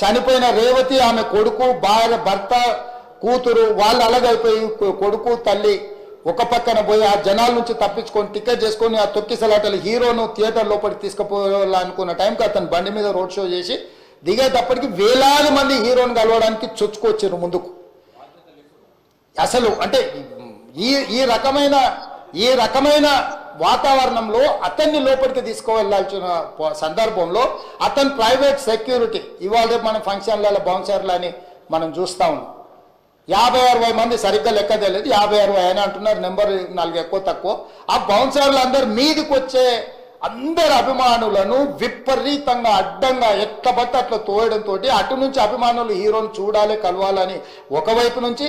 చనిపోయిన రేవతి ఆమె కొడుకు భార్య భర్త కూతురు వాళ్ళు అలగైపోయి కొడుకు తల్లి ఒక పక్కన పోయి ఆ జనాల నుంచి తప్పించుకొని టికెట్ చేసుకొని ఆ తొక్కిసలాటలు హీరోను థియేటర్ లోపలికి తీసుకుపోవాలనుకున్న టైంకి అతను బండి మీద రోడ్ షో చేసి దిగేటప్పటికి వేలాది మంది హీరోని కలవడానికి చొచ్చుకొచ్చారు ముందుకు. అసలు అంటే ఈ ఈ రకమైన ఈ రకమైన వాతావరణంలో అతన్ని లోపలికి తీసుకువెళ్ళాల్సిన సందర్భంలో అతను ప్రైవేట్ సెక్యూరిటీ ఇవాళ రేపు ఫంక్షన్లలో బౌన్సర్లు అని మనం చూస్తా ఉన్నాం. యాభై అరవై మంది సరిగ్గా లెక్క తెలియదు యాభై అరవై అని అంటున్నారు నెంబర్ నాలుగు ఎక్కువ తక్కువ. ఆ బౌన్సర్లు అందరు మీదికి వచ్చే అందరు అభిమానులను విపరీతంగా అడ్డంగా ఎట్టబట్టి అట్లా తోయడంతో అటు నుంచి అభిమానులు హీరోని చూడాలి కలవాలని ఒకవైపు నుంచి